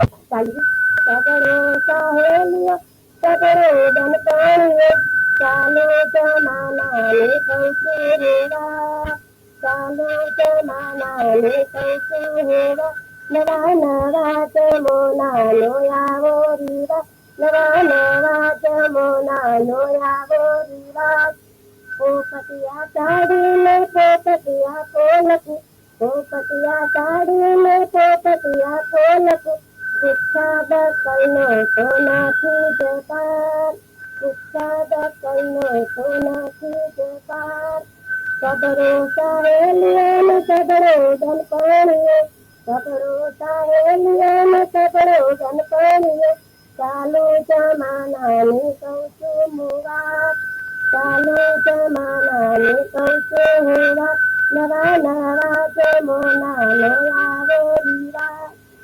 सगरो सगरो बन पानियो चालो जमाना नवा नवा जमोना लोया वो रीरा नवा नवा जमोना लोया पोपतिया साड़ी में पोपतिया कोलकू पोपतिया साड़ी में पोपतिया कोलकू ಉತ್ಸಾದ ಕಣ್ಣು ಸೋನಾಥಿ ಜಪಾರ್ ಉತ್ಸಾದ ಕಣ್ಣು ಸೋನಾಥಿ ಜಪಾರ್ ಕಬರೋ ಸಾಹೇಲಿಯನ ಕಬರೋ ಗಣಪಣಿಯೆ ಕಬರೋ ಸಾಹೇಲಿಯನ ಕಬರೋ ಗಣಪಣಿಯೆ चालू जमानाने कौशो मुवा चालू जमानाने कौशो हुवा नवा नवा जमोना नो आवे विवा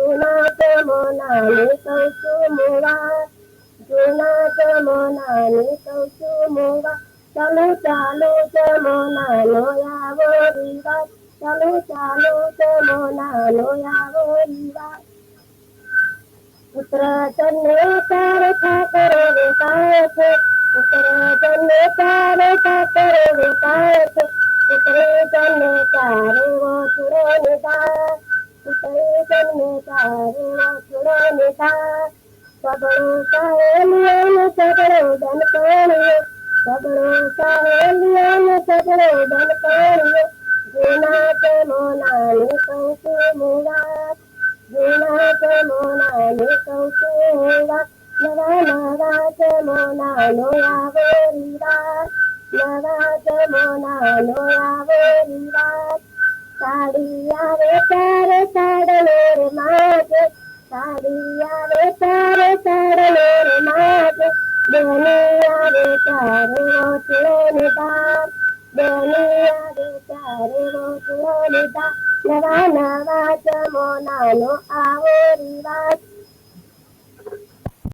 জোনাতে মনানি তৌসু মোরা জোনাতে মনানি তৌসু মোরা চলো চালো তে মনানো যাবো রিবা চলো চালো তে মনানো যাবো রিবা पुत्र चन्ने तार था करो विकाय थे पुत्र चन्ने तार था करो पुत्र चन्ने तारे सगड़ो सहेलियन सगड़ो धन पाणियो सगड़ो सहेलियन सगड़ो धन पाणियो जीना के मोनानी कौशे मुंगा जीना के मोनानी कौशे मुंगा नवा नवा के मोनानो आवो रीरा नवा के मोनानो आवो रीरा காளியாவே பாரு கடலோரு மாது. காளியாவே பாரு கடலோரு மாது. தோனியாவே பாரு ஓட்டுலோனிதான் தோனியாவே பாரு ஓட்டுலோனிதான் நவா நவாச்சமோ நானோ ஆவோரிவாஸ்